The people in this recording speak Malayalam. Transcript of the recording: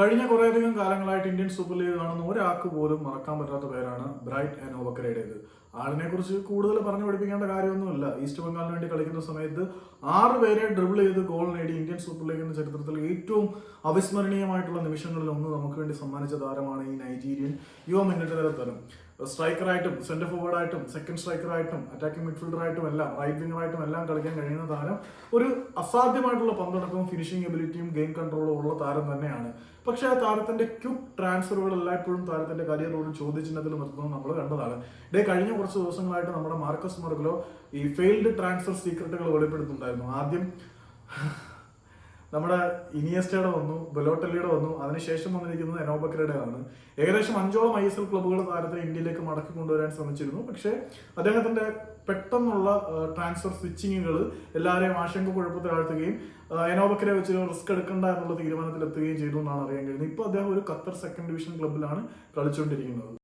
കഴിഞ്ഞ കുറേയധികം കാലങ്ങളായിട്ട് ഇന്ത്യൻ സൂപ്പർ ലീഗ് കാണുന്ന ഒരാൾക്ക് പോലും മറക്കാൻ പറ്റാത്ത പേരാണ് ബ്രൈറ്റ് ആൻഡ് ഓവക്കരയുടേത് ആളിനെ കുറിച്ച് കൂടുതൽ പറഞ്ഞു പഠിപ്പിക്കേണ്ട കാര്യമൊന്നുമില്ല. ഈസ്റ്റ് ബംഗാളിന് വേണ്ടി കളിക്കുന്ന സമയത്ത് ആറ് പേരെ ഡ്രിബിൾ ചെയ്ത് ഗോൾ നേടി ഇന്ത്യൻ സൂപ്പർ ലീഗിന്റെ ചരിത്രത്തിൽ ഏറ്റവും അവിസ്മരണീയമായിട്ടുള്ള നിമിഷങ്ങളിൽ ഒന്ന് നമുക്ക് വേണ്ടി സമ്മാനിച്ച താരമാണ് ഈ നൈജീരിയൻ യുവ മുന്നേറ്റ തരം സ്ട്രൈക്കറായിട്ടും സെന്റർ ഫോർവേഡായിട്ടും സെക്കൻഡ് സ്ട്രൈക്കറായിട്ടും അറ്റാക്കിംഗ് മിഡ്ഫീൽഡറായിട്ടും എല്ലാം റൈറ്റ് വിങ്ങറായിട്ടും എല്ലാം കളിക്കാൻ കഴിയുന്ന താരം ഒരു അസാധ്യമായിട്ടുള്ള പന്തടക്കവും ഫിനിഷിംഗ് എബിലിറ്റിയും ഗെയിം കൺട്രോളും ഉള്ള താരം തന്നെയാണ്. പക്ഷേ ആ താരത്തിന്റെ ക്യുക്ക് ട്രാൻസ്ഫറുകൾ എല്ലായ്പ്പോഴും താരത്തിന്റെ കരിയറോട് ചോദ്യചിഹ്നത്തിൽ നിർത്തുന്നത് നമ്മൾ കണ്ടതാണ്. ഇതേ കഴിഞ്ഞ കുറച്ച് ദിവസങ്ങളായിട്ട് നമ്മുടെ മാർക്കസ് മർഗലോ ഈ ഫെയിൽഡ് ട്രാൻസ്ഫർ സീക്രട്ടുകൾ വെളിപ്പെടുത്തുന്നുണ്ടായിരുന്നു. ആദ്യം നമ്മുടെ ഇനിയസ്റ്റയുടെ വന്നു ബലോട്ടലിയുടെ വന്നു അതിനുശേഷം വന്നിരിക്കുന്നത് എനോബക്കറുടെ ആണ് ഏകദേശം അഞ്ചോളം ഐ എസ് എൽ ക്ലബ്ബുകൾ താരത്തെ ഇന്ത്യയിലേക്ക് മടക്കി കൊണ്ടുവരാൻ ശ്രമിച്ചിരുന്നു. പക്ഷേ അദ്ദേഹത്തിന്റെ പെട്ടെന്നുള്ള ട്രാൻസ്ഫർ സ്വിച്ചിങ്ങുകൾ എല്ലാവരെയും ആശങ്ക കുഴപ്പത്തിലാഴ്ത്തുകയും എനോബക്കരെ വെച്ച് റിസ്ക് എടുക്കണ്ട എന്നുള്ള തീരുമാനത്തിലെത്തുകയും ചെയ്തു എന്നാണ് അറിയാൻ കഴിയുന്നത്. ഇപ്പോൾ അദ്ദേഹം ഒരു ഖത്തർ സെക്കൻഡ് ഡിവിഷൻ ക്ലബ്ബിലാണ് കളിച്ചുകൊണ്ടിരിക്കുന്നത്.